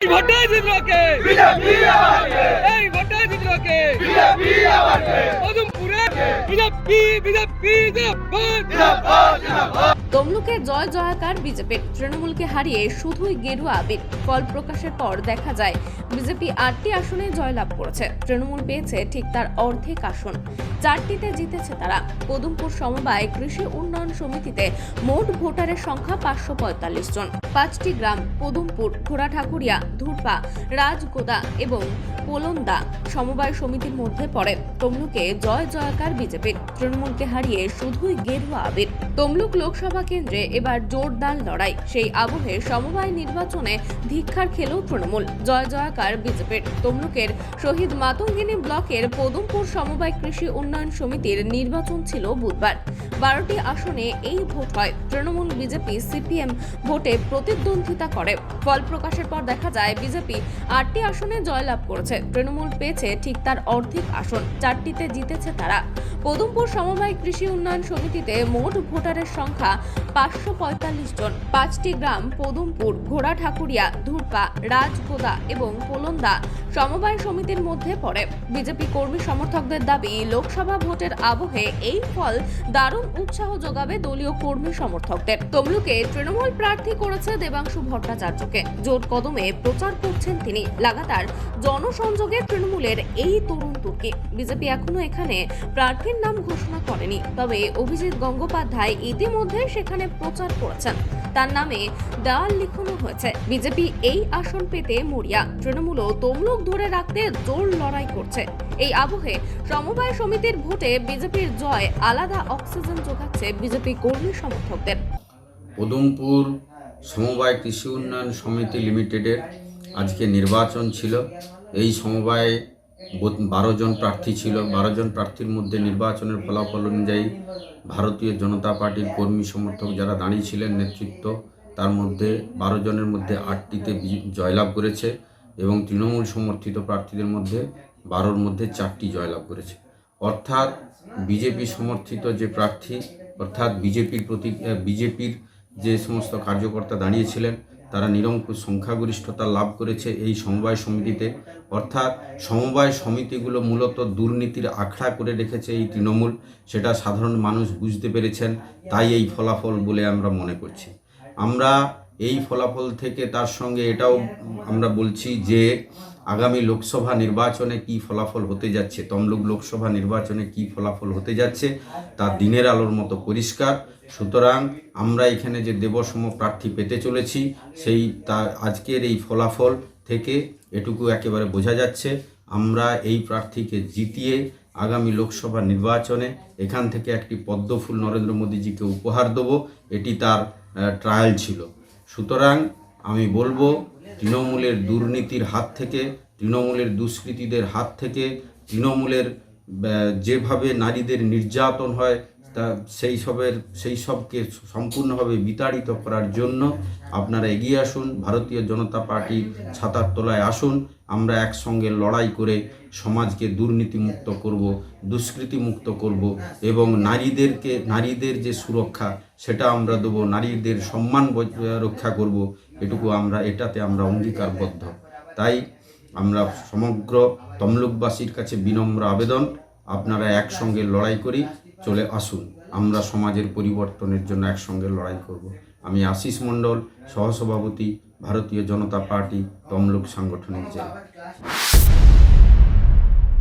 এই ভোটে জিতলোকে বিজেপি আবারকে এই ভোটে জিতলোকে বিজেপি আবারকে পদমপুরে বিজেপি বিজেপি জিন্দাবাদ জিন্দাবাদ জিন্দাবাদ তমলুকের জয় জয়াকার বিজেপির তৃণমূলকে হারিয়ে শুধুই গেরুয়া আবির ফল প্রকাশের পর দেখা যায়, বিজেপি আটটি আসনে জয়লাভ করেছে। তৃণমূল পেয়েছে ঠিক তার অর্ধেক আসন। চারটিতে জিতেছে তারা। পদমপুর সমবায় কৃষি উন্নয়ন সমিতিতে মোট ভোটারের সংখ্যা পাঁচশো পঁয়তাল্লিশ জন। পাঁচটি গ্রাম পদমপুর ঘোড়াঠাকুরিয়া, ধুরপা, রাজগোদা এবং পোলন্দা সমবায় সমিতির মধ্যে পড়ে। তমলুকে জয় জয়াকার বিজেপির তৃণমূলকে হারিয়ে শুধুই গেরুয়া আবির তমলুক লোকসভা কেন্দ্রে এবার জোরদার লড়াই। সেই আবহে সমবায় নির্বাচনে ধিক্ষার খেলেও তৃণমূল। জয় জয়াকার বিজেপির। তমলুকের শহীদ মাতঙ্গিনী ব্লকের পদমপুর সমবায় কৃষি উন্নয়ন সমিতির নির্বাচন ছিল বুধবার। বারোটি আসনে এই ভোট হয়। তৃণমূল বিজেপি সিপিএম ভোটে প্রতিদ্বন্দ্বিতা করে। ফল প্রকাশের পর দেখা যায়, বিজেপি আটটি আসনে জয়লাভ করেছে। তৃণমূল পেয়েছে ঠিক তার অর্ধেক আসন। চারটিতে জিতেছে তারা। পদমপুর সমবায় কৃষি উন্নয়ন সমিতিতে মোট ভোটারের সংখ্যা পাঁচশো পঁয়তাল্লিশ জন। পাঁচটি গ্রাম পদমপুর ঘোড়াঠাকুরিয়া ধুরপা রাজগোদা এবং পোলন্দা সমবায় সমিতির মধ্যে পড়ে। বিজেপি কর্মী সমর্থকদের দাবি, লোকসভা ভোটের আবহে এই ফল দারুণ উৎসাহ যোগাবে দলীয় কর্মী সমর্থকদের। তমলুকে তৃণমূল প্রার্থী করেছে দেবাংশু ভট্টাচার্যকে। জোট কদমে প্রচার করছেন তিনি। লাগাতার জনসংযোগে তৃণমূলের এই তরুণ তুর্কি। বিজেপি এখনও এখানে প্রার্থীর নাম ঘোষণা করেনি। তবে অভিজিৎ গঙ্গোপাধ্যায় ইতিমধ্যে সেখানে প্রচার করেছেন। তার নামে দেওয়াল লিখানো হয়েছে। বিজেপি এই আসন পেতে মরিয়া। তৃণমূলও তমলুক ধরে রাখতে জোর লড়াই করছে। এই আবহে সমবায় সমিতির ভোটে বিজেপির জয় আলাদা অক্সিজেন যোগাচ্ছে বিজেপি কর্মী সমর্থকদের। পদমপুর সমবায় কৃষি উন্নয়ন সমিতি লিমিটেডের আজকে নির্বাচন ছিল। এই সমবায়ে বারো জন প্রার্থী ছিল। বারো জন প্রার্থীর মধ্যে নির্বাচনের ফলাফল অনুযায়ী ভারতীয় জনতা পার্টির কর্মী সমর্থক যারা দাঁড়িয়েছিলেন নেতৃত্ব, তার মধ্যে বারো জনের মধ্যে আটটিতে জয়লাভ করেছে এবং তৃণমূল সমর্থিত প্রার্থীদের মধ্যে বারোর মধ্যে চারটি জয়লাভ করেছে। অর্থাৎ বিজেপি সমর্থিত যে প্রার্থী, অর্থাৎ বিজেপির প্রতি বিজেপির যে সমস্ত কার্যকর্তা দাঁড়িয়েছিলেন তারা নিরঙ্কুশ সংখ্যাগরিষ্ঠতা লাভ করেছে এই সমবায় সমিতিতে। অর্থাৎ সমবায় সমিতিগুলো মূলত দুর্নীতির আখড়া করে রেখেছে এই তৃণমূল। সেটা সাধারণ মানুষ বুঝতে পেরেছেন, তাই এই ফলাফল বলে আমরা মনে করছি। আমরা এই ফলাফল থেকে তার সঙ্গে এটাও আমরা বলছি যে আগামী লোকসভা নির্বাচনে কি ফলাফল হতে যাচ্ছে, তমলুক লোকসভা নির্বাচনে কি ফলাফল হতে যাচ্ছে, তা দিনের আলোর মতো পরিষ্কার। সুতরাং আমরা এখানে যে দেবসম প্রার্থী পেতে চলেছি, সেই তা আজকের এই ফলাফল থেকে এটুকু একেবারে বোঝা যাচ্ছে। আমরা এই প্রার্থীকে জিতিয়ে আগামী লোকসভা নির্বাচনে এখান থেকে একটি পদ্মফুল নরেন্দ্র মোদীজিকে উপহার দেবো, এটি তার ট্রায়াল ছিল। সুতরাং আমি বলব তৃণমূলের দুর্নীতির হাত থেকে, তৃণমূলের দুষ্কৃতীদের হাত থেকে, তৃণমূলের যেভাবে নারীদের নির্যাতন হয়, তা সেই সবের, সেই সবকে সম্পূর্ণভাবে বিতাড়িত করার জন্য আপনারা এগিয়ে আসুন, ভারতীয় জনতা পার্টি ছাতার তলায় আসুন, আমরা একসঙ্গে লড়াই করে সমাজকে দুর্নীতিমুক্ত করব, দুষ্কৃতিমুক্ত করব এবং নারীদেরকে, নারীদের যে সুরক্ষা, সেটা আমরা দেবো, নারীদের সম্মান রক্ষা করব, এটুকু আমরা, এটাতে আমরা অঙ্গীকারবদ্ধ। তাই আমরা সমগ্র তমলুকবাসীর কাছে বিনম্র আবেদন, আপনারা একসঙ্গে লড়াই করি, চলে আসুন। আমরা সমাজের পরিবর্তনের জন্য একসঙ্গে লড়াই করব। আমি আশিস মণ্ডল, সহসভাপতি, ভারতীয় জনতা পার্টি, তমলুক সাংগঠনিক জেলা।